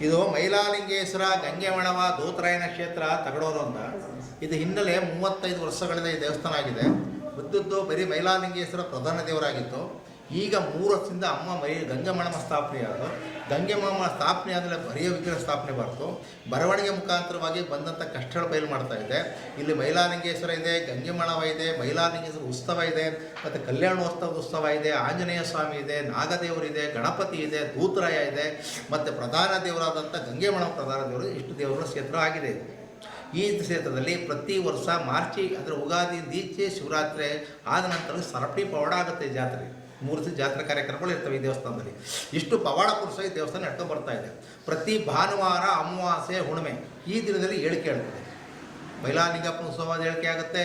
ಇದು ಮೈಲಾಲಿಂಗೇಶ್ವರ, ಗಂಗೆಮಣವ, ದೂತರಾಯನ ಕ್ಷೇತ್ರ ತಗಡೋರು ಅಂತ. ಇದು ಹಿನ್ನೆಲೆ ಮೂವತ್ತೈದು ವರ್ಷಗಳಿಂದ ಈ ದೇವಸ್ಥಾನ ಆಗಿದೆ. ಬುದ್ಧದ್ದು ಬರೀ ಮೈಲಾಲಿಂಗೇಶ್ವರ ಪ್ರಧಾನ ದೇವರಾಗಿತ್ತು. ಈಗ ಮೂರು ವರ್ಷದಿಂದ ಅಮ್ಮ ಮೈ ಮಣಮ್ಮ ಸ್ಥಾಪನೆ ಆದರು ಗಂಗೆಮಮ್ಮ ಸ್ಥಾಪನೆ ಆದರೆ ಬರಿಯ ವಿಗ್ರಹ ಸ್ಥಾಪನೆ ಬರ್ತು. ಬರವಣಿಗೆ ಮುಖಾಂತರವಾಗಿ ಬಂದಂಥ ಕಷ್ಟಗಳ ಬಯಲು ಮಾಡ್ತಾ ಇದೆ. ಇಲ್ಲಿ ಮೈಲಾಲಿಂಗೇಶ್ವರ ಇದೆ ಗಂಗೆಮಣವ ಇದೆ, ಮೈಲಾಲಿಂಗೇಶ್ವರ ಉತ್ಸವ ಇದೆ, ಮತ್ತು ಕಲ್ಯಾಣೋತ್ಸವ ಉತ್ಸವ ಇದೆ, ಆಂಜನೇಯ ಸ್ವಾಮಿ ಇದೆ ನಾಗದೇವರಿದೆ ಗಣಪತಿ ಇದೆ ದೂತರಾಯ ಇದೆ, ಮತ್ತು ಪ್ರಧಾನ ದೇವರಾದಂಥ ಗಂಗೆಮಣ ಪ್ರಧಾನ ದೇವರು ಇಷ್ಟು ದೇವರ ಕ್ಷೇತ್ರ ಆಗಿದೆ. ಈ ಕ್ಷೇತ್ರದಲ್ಲಿ ಪ್ರತಿ ವರ್ಷ ಮಾರ್ಚಿ, ಅಂದರೆ ಉಗಾದಿ ದೀಚೆ ಶಿವರಾತ್ರಿ ಆದ ನಂತರ ಸರಪಣಿ ಪವಾಡ ಆಗುತ್ತೆ ಜಾತ್ರೆ. ಮೂರು ದಿವಸ ಜಾತ್ರೆ ಕಾರ್ಯಕ್ರಮಗಳು ಇರ್ತವೆ ಈ ದೇವಸ್ಥಾನದಲ್ಲಿ. ಇಷ್ಟು ಪವಾಡ ಪುರುಷ ಈ ದೇವಸ್ಥಾನ ನಡ್ಕೊಂಡು ಬರ್ತಾ ಇದೆ. ಪ್ರತಿ ಭಾನುವಾರ ಅಮಾವಾಸ್ಯೆ ಹುಣ್ಣಿಮೆ ಈ ದಿನದಲ್ಲಿ ಹೇಳಿಕೆ ಹೇಳ್ತದೆ ಮೈಲಾಲಿಂಗಪ್ಪನ ಉತ್ಸವ ಹೇಳಿಕೆ ಆಗುತ್ತೆ.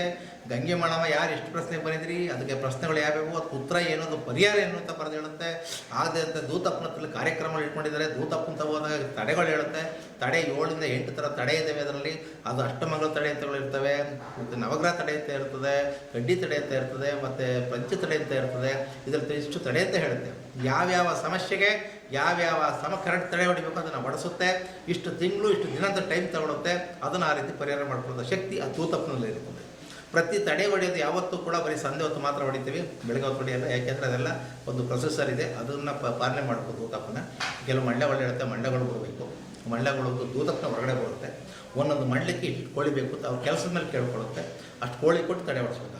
ಗಂಗೆ ಮಾಡವ ಯಾರು ಎಷ್ಟು ಪ್ರಶ್ನೆ ಬರೆದ್ರಿ? ಅದಕ್ಕೆ ಪ್ರಶ್ನೆಗಳು ಯಾವ್ಯಾವು? ಅದಕ್ಕೆ ಉತ್ತರ ಏನು? ಅದು ಪರಿಹಾರ ಏನು ಅಂತ ಬರೆದು ಹೇಳುತ್ತೆ. ಆಗದೆ ಅಂತ ದೂತಪ್ಪನ ಕಾರ್ಯಕ್ರಮಗಳು ಇಟ್ಕೊಂಡಿದ್ದಾರೆ. ದೂತಪ್ಪನ ಹೋದಾಗ ತಡೆಗಳು ಹೇಳುತ್ತೆ. ತಡೆ ಏಳರಿಂದ ಎಂಟು ಥರ ತಡೆ ಇದ್ದಾವೆ ಅದರಲ್ಲಿ. ಅದು ಅಷ್ಟಮಂಗಲ ತಡೆ ಅಂತಗಳು ಇರ್ತವೆ. ಮತ್ತು ನವಗ್ರಹ ತಡೆ ಅಂತ ಇರ್ತದೆ ಗಡ್ಡಿ ತಡೆ ಅಂತ ಇರ್ತದೆ ಮತ್ತು ಪಂಚ ತಡೆ ಅಂತ ಇರ್ತದೆ ಇದರಲ್ಲಿ ಇಷ್ಟು ತಡೆ ಅಂತ ಹೇಳುತ್ತೆ. ಯಾವ್ಯಾವ ಸಮಸ್ಯೆಗೆ ಯಾವ್ಯಾವ ಸಮ ಕರೆಕ್ಟ್ ತಡೆ ಹೊಡಿಬೇಕು ಅದನ್ನು ಬಡಿಸುತ್ತೆ ಇಷ್ಟು ತಿಂಗಳು, ಇಷ್ಟು ದಿನದ ಟೈಮ್ ತಗೊಳುತ್ತೆ. ಅದನ್ನು ಆ ರೀತಿ ಪರಿಹಾರ ಮಾಡ್ಕೊಳ್ಳೋ ಶಕ್ತಿ ಆ ತೂತಪ್ಪನಲ್ಲಿ ಇರ್ತದೆ. ಪ್ರತಿ ತಡೆ ಹೊಡೆಯೋದು ಯಾವತ್ತೂ ಕೂಡ ಬರೀ ಸಂಧೆ ಹೊತ್ತು ಮಾತ್ರ ಹೊಡಿತೀವಿ, ಬೆಳಗ್ಗೆ ಹೊತ್ತು ಹೊಡೆಯಲ್ಲ. ಯಾಕೆಂದರೆ ಅದೆಲ್ಲ ಒಂದು ಪ್ರೊಸೆಸರ್ ಇದೆ, ಅದನ್ನು ಪ ಪಾಲನೆ ಮಾಡ್ಬೋದು ದೂತಪ್ಪನ ಕೆಲವು ಮಂಡ್ಯಗಳು ಇರುತ್ತೆ ಮಂಡ್ಯಗಳು ಬರಬೇಕು ಮಂಡ್ಯಗಳು ದೂತಕ್ಕೆ ಹೊರಗಡೆ ಬರುತ್ತೆ. ಒಂದೊಂದು ಮಂಡ್ಯಕ್ಕೆ ಇಷ್ಟು ಕೋಳಿ ಬೇಕು ಅವ್ರ ಕೆಲಸದ ಮೇಲೆ ಕೇಳ್ಕೊಳ್ಳುತ್ತೆ ಅಷ್ಟು ಕೋಳಿ ಕೊಟ್ಟು ತಡೆ ಹೊಡಿಸ್ಬೇಕಾಗುತ್ತೆ.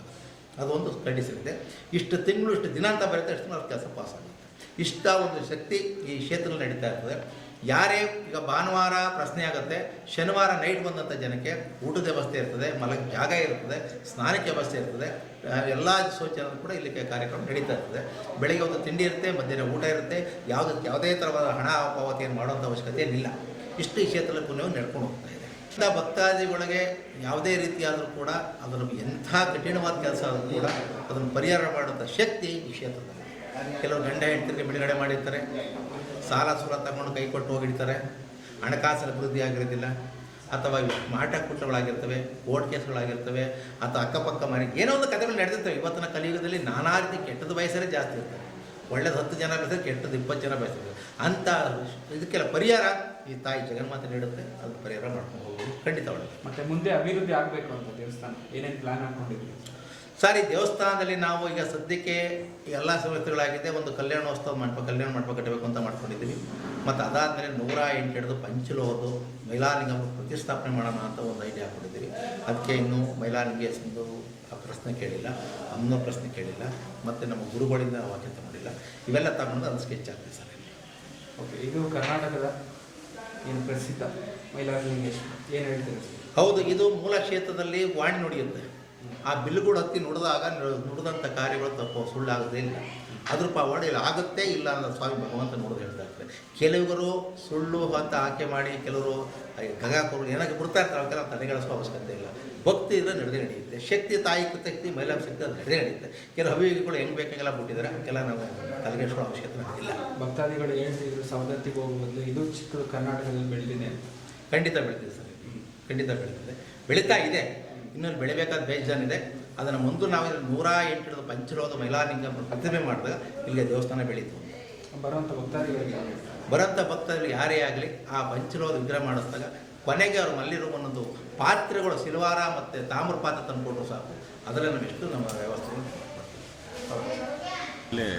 ಅದೊಂದು ಕಂಡೀಷನ್ ಇದೆ. ಇಷ್ಟು ತಿಂಗಳು, ಇಷ್ಟು ದಿನ ಅಂತ ಬರುತ್ತೆ, ಅಷ್ಟು ಅವ್ರ ಕೆಲಸ ಪಾಸ್ ಆಗುತ್ತೆ. ಇಷ್ಟ ಒಂದು ಶಕ್ತಿ ಈ ಕ್ಷೇತ್ರದಲ್ಲಿ ನಡೀತಾ ಇರ್ತದೆ. ಯಾರೇ ಈಗ ಭಾನುವಾರ ಪ್ರಶ್ನೆ ಆಗುತ್ತೆ, ಶನಿವಾರ ನೈಟ್ ಬಂದಂಥ ಜನಕ್ಕೆ ಊಟದ ವ್ಯವಸ್ಥೆ ಇರ್ತದೆ, ಮಲಗ, ಜಾಗ ಇರ್ತದೆ, ಸ್ನಾನಕ್ಕೆ ವ್ಯವಸ್ಥೆ ಇರ್ತದೆ ಎಲ್ಲ ಸೂಚನೆ ಕೂಡ ಇಲ್ಲಿ ಕಾರ್ಯಕ್ರಮ ನಡೀತಾ ಇರ್ತದೆ. ಬೆಳಿಗ್ಗೆ ಒಂದು ತಿಂಡಿ ಇರುತ್ತೆ, ಮಧ್ಯಾಹ್ನ ಊಟ ಇರುತ್ತೆ ಯಾವುದಕ್ಕೆ ಯಾವುದೇ ಥರವಾದ ಹಣ ಪಾವತಿಯನ್ನು ಮಾಡುವಂಥ ಅವಶ್ಯಕತೆ ಏನಿಲ್ಲ. ಇಷ್ಟು ಈ ನೀವು ನಡ್ಕೊಂಡು ಹೋಗ್ತಾ ಇದೆ. ಇಂಥ ಭಕ್ತಾದಿಗಳಿಗೆ ಯಾವುದೇ ರೀತಿಯಾದರೂ ಕೂಡ ಅದನ್ನು ಎಂಥ ಕಠಿಣವಾದ ಕೆಲಸ ಆದರೂ ಕೂಡ ಅದನ್ನು ಪರಿಹಾರ ಮಾಡುವಂಥ ಶಕ್ತಿ ಈ ಕ್ಷೇತ್ರದಲ್ಲಿ. ಕೆಲವರು ಗಂಡ ಹೆಂಡತಿಗೆ ಬಿಡುಗಡೆ ಮಾಡಿರ್ತಾರೆ. ಸಾಲ ಸೂಲ ತಗೊಂಡು ಕೈ ಕೊಟ್ಟು ಹೋಗಿಡ್ತಾರೆ ಹಣಕಾಸು ಅಭಿವೃದ್ಧಿ ಆಗಿರೋದಿಲ್ಲ, ಅಥವಾ ಮಾಟ ಕುಟ್ಟಗಳಾಗಿರ್ತವೆ ಕೋರ್ಟ್ ಕೇಸ್ಗಳಾಗಿರ್ತವೆ, ಅಥವಾ ಅಕ್ಕಪಕ್ಕ ಮನೆ, ಏನೋ ಒಂದು ಕಥೆಗಳು ನಡೆದಿರ್ತವೆ. ಇವತ್ತಿನ ಕಲಿಯುಗದಲ್ಲಿ ನಾನಾ ರೀತಿ ಕೆಟ್ಟದ್ದು ಬಯಸರೇ ಜಾಸ್ತಿ ಇರ್ತವೆ ಒಳ್ಳೇದು ಹತ್ತು ಜನ ಬಯಸಿದ್ರೆ ಕೆಟ್ಟದ್ದು ಇಪ್ಪತ್ತು ಜನ ಬಯಸಿದ್ರು ಅಂಥ ಇದಕ್ಕೆಲ್ಲ ಪರಿಹಾರ ಈ ತಾಯಿ ಜಗನ್ಮಾತೆ ನೀಡುತ್ತೆ. ಅದು ಪರಿಹಾರ ಮಾಡ್ಕೊಂಡು ಹೋಗೋದು ಖಂಡಿತ ಒಳ್ಳೆಯದು ಮತ್ತೆ ಮುಂದೆ ಅಭಿವೃದ್ಧಿ ಆಗಬೇಕು ಅಂತ ದೇವಸ್ಥಾನ, ಏನೇನು ಪ್ಲಾನ್ ಹಾಕೊಂಡಿದ್ರಿ ಸರ್ ಈ ದೇವಸ್ಥಾನದಲ್ಲಿ ನಾವು ಈಗ ಸದ್ಯಕ್ಕೆ ಎಲ್ಲ ಸವಲತ್ತುಗಳಾಗಿದೆ. ಒಂದು ಕಲ್ಯಾಣೋತ್ಸವ ಮಂಟಪ ಕಲ್ಯಾಣ ಮಂಟಪ ಕಟ್ಟಬೇಕು ಅಂತ ಮಾಡ್ಕೊಂಡಿದ್ದೀವಿ. ಮತ್ತು ಅದಾದಮೇಲೆ ನೂರ ಎಂಟು ಹಿಡಿದು ಪಂಚಲೋದು ಮೈಲಾಲಿಂಗಮ್ಮ ಪ್ರತಿಷ್ಠಾಪನೆ ಮಾಡೋಣ ಅಂತ ಒಂದು ಐಡಿಯಾ ಹಾಕೊಂಡಿದ್ದೀವಿ ಅದಕ್ಕೆ ಇನ್ನೂ ಮೈಲಾಲಿಂಗೇಶಂದು ಆ ಪ್ರಶ್ನೆ ಕೇಳಿಲ್ಲ ಅಮ್ಮನ ಪ್ರಶ್ನೆ ಕೇಳಿಲ್ಲ ಮತ್ತು ನಮ್ಮ ಗುರುಗಳಿಂದ ವಾಕ್ಯ ಮಾಡಿಲ್ಲ. ಇವೆಲ್ಲ ತಗೊಂಡು ಅದು ಸ್ಕೆಚ್ ಆಗ್ತದೆ ಸರ್. ಓಕೆ ಇದು ಕರ್ನಾಟಕದ ಏನು ಪ್ರಸಿದ್ಧ ಮೈಲಾರಲಿಂಗೇಶ್ವರ. ಏನು ಹೇಳ್ತೀರಿ? ಹೌದು ಇದು ಮೂಲ ಕ್ಷೇತ್ರದಲ್ಲಿ ವಾಣಿ ನುಡಿಯುತ್ತೆ. ಆ ಬಿಲ್ಗಳು ಹತ್ತಿ ನುಡಿದಾಗ ನುಡಿದಂಥ ಕಾರ್ಯಗಳು ತಪ್ಪು ಸುಳ್ಳಾಗದೇ ಇಲ್ಲ. ಅದ್ರ ಪವಾಡ ಇಲ್ಲ. ಆಗುತ್ತೆ ಇಲ್ಲ ಅನ್ನೋ ಸ್ವಾಮಿ ಭಗವಂತ ನೋಡೋದು ಹೇಳ್ತಾ ಇರ್ತಾರೆ. ಕೆಲವರು ಸುಳ್ಳು ಅಂತ ಆಕೆ ಮಾಡಿ ಕೆಲವರು ಗಗಾಕೋರು ಏನಕ್ಕೆ ಬಿಡ್ತಾ ಇರ್ತಾರೆ ಅವಕ್ಕೆಲ್ಲ ತಲೆಗೆಳಿಸುವ ಅವಶ್ಯಕತೆ ಇಲ್ಲ. ಭಕ್ತಿ ಇದ್ರೆ ನಡೆದೇ ನಡೆಯುತ್ತೆ. ಶಕ್ತಿ ತಾಯಿ ಶಕ್ತಿ ಮಹಿಳಾ ಶಕ್ತಿ ಅದು ನಡೆದೇ ನಡೆಯುತ್ತೆ. ಕೆಲವು ಅಭಿಯೋಗಿಗಳು ಹೆಂಗೆ ಬೇಕಾಗೆಲ್ಲ ಬಿಟ್ಟಿದ್ದಾರೆ ಅದಕ್ಕೆಲ್ಲ ನಾವು ತಲೆಗೆಡಿಸುವ ಅವಶ್ಯಕತೆ ಇಲ್ಲ. ಭಕ್ತಾದಿಗಳು ಹೇಳ್ತಿದ್ರು ಸವದತ್ತಿಗೆ ಹೋಗುವ ಮೊದಲು ಇದು ಚಿಕ್ಕ ಕರ್ನಾಟಕದಲ್ಲಿ ಬೆಳೆದಿದೆ ಅಂತ. ಖಂಡಿತ ಬೆಳೀತಿದೆ ಸರ್. ಖಂಡಿತ ಬೆಳೀತಿದೆ ಬೆಳೀತಾ ಇದೆ. ಇನ್ನೊಂದು ಬೆಳಿಬೇಕಾದ ಬೇಜಾನಿದೆ ಅದನ್ನು ಮುಂದೆ ನಾವು ಇಲ್ಲಿ ನೂರ ಎಂಟು ಹಿಡಿದು ಪಂಚಲೋದ ಮೈಲಾಲಿಂಗ ಪ್ರತಿಮೆ ಮಾಡಿದಾಗ ಇಲ್ಲಿ ದೇವಸ್ಥಾನ ಬೆಳೀತು. ಬರುವಂಥ ಭಕ್ತಾದಿಗಳಿಗೆ ಬರುವಂಥ ಹೇಳ್ತೀರಾ? ಬರೋಂಥ ಭಕ್ತರು ಯಾರೇ ಆಗಲಿ ಆ ಪಂಚಲೋದ ವಿಗ್ರಹ ಮಾಡಿಸಿದಾಗ ಕೊನೆಗೆ ಅವರು ಮಲ್ಲಿರುವ ಒಂದೊಂದು ಪಾತ್ರೆಗಳು ಸಿಲ್ವಾರ ಮತ್ತು ತಾಮ್ರ ಪಾತ್ರೆ ತಂದುಕೊಟ್ರು ಸಾಕು. ಅದರಲ್ಲಿ ನಾವು ಎಷ್ಟು ನಮ್ಮ ವ್ಯವಸ್ಥೆ ಇಲ್ಲಿ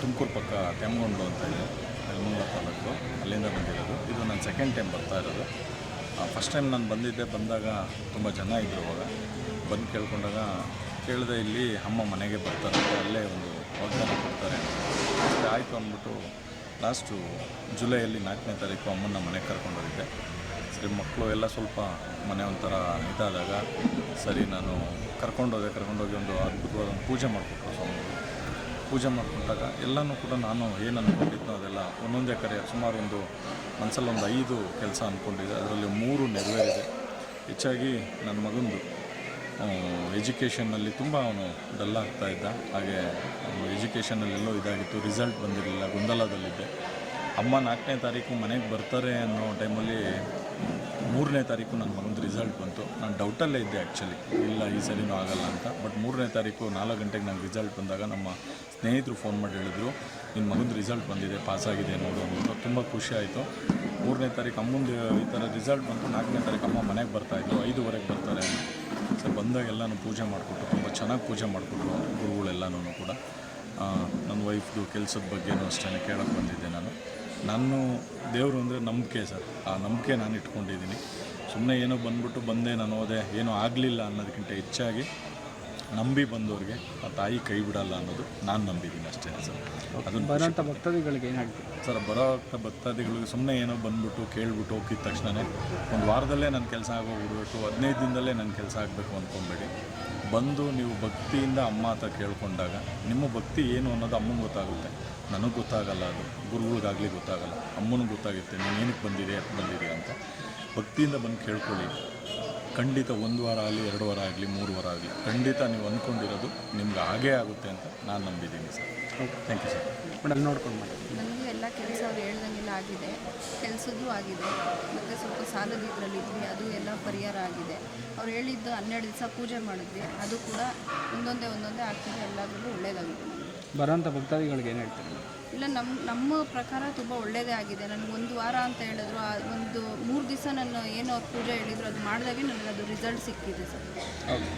ತುಮಕೂರು ಪಕ್ಕ ಕೆಮ್ಮಗೊಂಡು ಅಂತ ಇದೆ. ನೆಲಮಂಗಲ ತಾಲೂಕು. ಅಲ್ಲಿಂದ ಬಂದಿರೋದು. ಇದು ನಾನು ಸೆಕೆಂಡ್ ಟೈಮ್ ಬರ್ತಾ ಇರೋದು. ಫಸ್ಟ್ ಟೈಮ್ ನಾನು ಬಂದಿದ್ದೆ, ಬಂದಾಗ ತುಂಬ ಜನ ಇದ್ದರು ಅವಾಗ. ಬಂದು ಕೇಳ್ಕೊಂಡಾಗ ಕೇಳಿದೆ ಇಲ್ಲಿ ಅಮ್ಮ ಮನೆಗೆ ಬರ್ತಾರೆ, ಅಲ್ಲೇ ಒಂದು ವಾಗ್ದಾನ ಕೊಡ್ತಾರೆ ಅಂತ. ಆಯಿತು ಅಂದ್ಬಿಟ್ಟು ಲಾಸ್ಟು ಜುಲೈಯಲ್ಲಿ ನಾಲ್ಕನೇ ತಾರೀಕು ಅಮ್ಮನ ಮನೆಗೆ ಕರ್ಕೊಂಡೋಗಿದ್ದೆ ಸರಿ ಮಕ್ಕಳು ಎಲ್ಲ ಸ್ವಲ್ಪ ಮನೆ ಒಂಥರ ಇದಾದಾಗ ಸರಿ ನಾನು ಕರ್ಕೊಂಡೋದೆ ಕರ್ಕೊಂಡೋಗಿ ಒಂದು ಅದ್ಭುತವಾದ ಒಂದು ಪೂಜೆ ಮಾಡಿಕೊಟ್ರು ಸ್ವಾಮಿಗಳು ಪೂಜೆ ಮಾಡಿಕೊಂಡಾಗ ಎಲ್ಲನೂ ಕೂಡ ನಾನು ಏನು ಅಂದ್ಕೊಂಡಿದ್ನೋ ಅದೆಲ್ಲ ಒಂದೊಂದೇ ಕರೆ ಸುಮಾರು ಒಂದು ಮನಸ್ಸಲ್ಲಿ ಒಂದು ಐದು ಕೆಲಸ ಅಂದ್ಕೊಂಡಿದ್ದೆ ಅದರಲ್ಲಿ ಮೂರು ನೆರವೇರಿದೆ. ಹೆಚ್ಚಾಗಿ ನನ್ನ ಮಗಂದು ಎಜುಕೇಷನ್ನಲ್ಲಿ ತುಂಬ ಅವನು ಡಲ್ ಆಗ್ತಾ ಇದ್ದ. ಹಾಗೆ ಎಜುಕೇಷನಲ್ಲೆಲ್ಲೋ ಇದಾಗಿತ್ತು ರಿಸಲ್ಟ್ ಬಂದಿರಲಿಲ್ಲ, ಗೊಂದಲದಲ್ಲಿದ್ದೆ. ಅಮ್ಮ ನಾಲ್ಕನೇ ತಾರೀಕು ಮನೆಗೆ ಬರ್ತಾರೆ ಅನ್ನೋ ಟೈಮಲ್ಲಿ ಮೂರನೇ ತಾರೀಕು ನನ್ನ ಮಗಂದು ರಿಸಲ್ಟ್ ಬಂತು. ನಾನು ಡೌಟಲ್ಲೇ ಇದ್ದೆ ಆ್ಯಕ್ಚುಲಿ ಇಲ್ಲ, ಈ ಸರಿನೂ ಆಗಲ್ಲ ಅಂತ. ಬಟ್ ಮೂರನೇ ತಾರೀಕು ನಾಲ್ಕು ಗಂಟೆಗೆ ನನಗೆ ರಿಸಲ್ಟ್ ಬಂದಾಗ ನಮ್ಮ ಸ್ನೇಹಿತರು ಫೋನ್ ಮಾಡಿ ಹೇಳಿದ್ರು ನಿನ್ನ ಮಗಂದು ರಿಸಲ್ಟ್ ಬಂದಿದೆ ಪಾಸ್ ಆಗಿದೆ ನೋಡು ಅಂತ. ತುಂಬ ಖುಷಿ ಆಯಿತು. ಮೂರನೇ ತಾರೀಕು ಅಮ್ಮಂದು ಈ ಥರ ರಿಸಲ್ಟ್ ಬಂತು. ನಾಲ್ಕನೇ ತಾರೀಕು ಅಮ್ಮ ಮನೆಗೆ ಬರ್ತಾಯಿದ್ರು ಐದುವರೆಗೆ ಬರ್ತಾರೆ. ಸರ್, ಬಂದಾಗ ಎಲ್ಲನೂ ಪೂಜೆ ಮಾಡಿಕೊಟ್ಟು, ತುಂಬ ಚೆನ್ನಾಗಿ ಪೂಜೆ ಮಾಡಿಕೊಟ್ರು ಗುರುಗಳೆಲ್ಲನೂ ಕೂಡ. ನನ್ನ ವೈಫ್ದು ಕೆಲಸದ ಬಗ್ಗೆನೂ ಅಷ್ಟೇ ಕೇಳಕ್ಕೆ ಬಂದಿದ್ದೆ ನಾನು. ನಾನು ದೇವರು ಅಂದರೆ ನಂಬಿಕೆ ಸರ್. ಆ ನಂಬಿಕೆ ನಾನು ಇಟ್ಕೊಂಡಿದ್ದೀನಿ ಸುಮ್ಮನೆ ಏನೋ ಬಂದ್ಬಿಟ್ಟು ಬಂದೆ ನಾನು ಹೋದೆ ಏನೂ ಆಗಲಿಲ್ಲ ಅನ್ನೋದಕ್ಕಿಂತ ಹೆಚ್ಚಾಗಿ ನಂಬಿ ಬಂದವ್ರಿಗೆ ಆ ತಾಯಿ ಕೈ ಬಿಡಲ್ಲ ಅನ್ನೋದು ನಾನು ನಂಬಿದ್ದೀನಿ ಅಷ್ಟೇ ಸರ್. ಅದನ್ನು ಬರೋಂಥ ಭಕ್ತಾದಿಗಳಿಗೆ ಏನಾಗ್ತದೆ ಸರ್ ಬರೋಂಥ ಭಕ್ತಾದಿಗಳಿಗೆ ಸುಮ್ಮನೆ ಏನೋ ಬಂದ್ಬಿಟ್ಟು ಕೇಳ್ಬಿಟ್ಟು ಹೋಗಿದ ತಕ್ಷಣವೇ ಒಂದು ವಾರದಲ್ಲೇ ನನ್ನ ಕೆಲಸ ಆಗೋಗ್ಬಿಡ್ಬೇಕು ಹದಿನೈದು ದಿನದಲ್ಲೇ ನನ್ನ ಕೆಲಸ ಆಗಬೇಕು ಅಂದ್ಕೊಂಬೇಡಿ ಬಂದು ನೀವು ಭಕ್ತಿಯಿಂದ ಅಮ್ಮ ಹತ್ರ ಕೇಳ್ಕೊಂಡಾಗ ನಿಮ್ಮ ಭಕ್ತಿ ಏನು ಅನ್ನೋದು ಅಮ್ಮನಿಗೆ ಗೊತ್ತಾಗುತ್ತೆ. ನನಗೆ ಗೊತ್ತಾಗಲ್ಲ ಅದು. ಗುರುಗಳಿಗಾಗಲಿ ಗೊತ್ತಾಗಲ್ಲ. ಅಮ್ಮನಿಗೆ ಗೊತ್ತಾಗುತ್ತೆ ನೀನು ಏನಕ್ಕೆ ಬಂದಿದೆ ಯಾಕೆ ಬಂದಿದೆ ಅಂತ. ಭಕ್ತಿಯಿಂದ ಬಂದು ಕೇಳ್ಕೊಳ್ಳಿ. ಖಂಡಿತ ಒಂದು ವಾರ ಆಗಲಿ ಎರಡು ವಾರ ಆಗಲಿ ಮೂರು ವಾರ ಆಗಲಿ ಖಂಡಿತ ನೀವು ಅಂದ್ಕೊಂಡಿರೋದು ನಿಮ್ಗೆ ಆಗೇ ಆಗುತ್ತೆ ಅಂತ ನಾನು ನಂಬಿದ್ದೀನಿ sir. Thank you sir madam ನೋಡ್ಕೊಂಡು ಮಾಡಿ ನನಗೆ ಎಲ್ಲ ಕೆಲಸ ಅವ್ರು ಹೇಳ್ದಂಗೆಲ್ಲ ಆಗಿದೆ. ಕೆಲಸದ್ದು ಆಗಿದೆ. ಮತ್ತು ಸ್ವಲ್ಪ ಸಾಲದ ಇದರಲ್ಲಿದ್ವಿ ಅದು ಎಲ್ಲ ಪರಿಹಾರ ಆಗಿದೆ. ಅವ್ರು ಹೇಳಿದ್ದು ಹನ್ನೆರಡು ದಿವಸ ಪೂಜೆ ಮಾಡಿದ್ವಿ. ಅದು ಕೂಡ ಒಂದೊಂದೇ ಒಂದೊಂದೇ ಆಗ್ತಿದೆ. ಎಲ್ಲದರಲ್ಲೂ ಒಳ್ಳೇದಾಗಿದೆ ನಮಗೆ ಬರೋಂಥ ಭಕ್ತಾದಿಗಳಿಗೆ ಏನು ಹೇಳ್ತೀರಿ? ಇಲ್ಲ ನಮ್ಮ ನಮ್ಮ ಪ್ರಕಾರ ತುಂಬ ಒಳ್ಳೆಯದೇ ಆಗಿದೆ. ನನಗೆ ಒಂದು ವಾರ ಅಂತ ಹೇಳಿದ್ರು ಆ ಒಂದು ಮೂರು ದಿವಸ ನಾನು ಏನು ಅವ್ರು ಪೂಜೆ ಹೇಳಿದ್ರು ಅದು ಮಾಡಿದಾಗೆ ನನಗೆ ಅದು ರಿಸಲ್ಟ್ ಸಿಕ್ಕಿದೆ ಸರ್. ಓಕೆ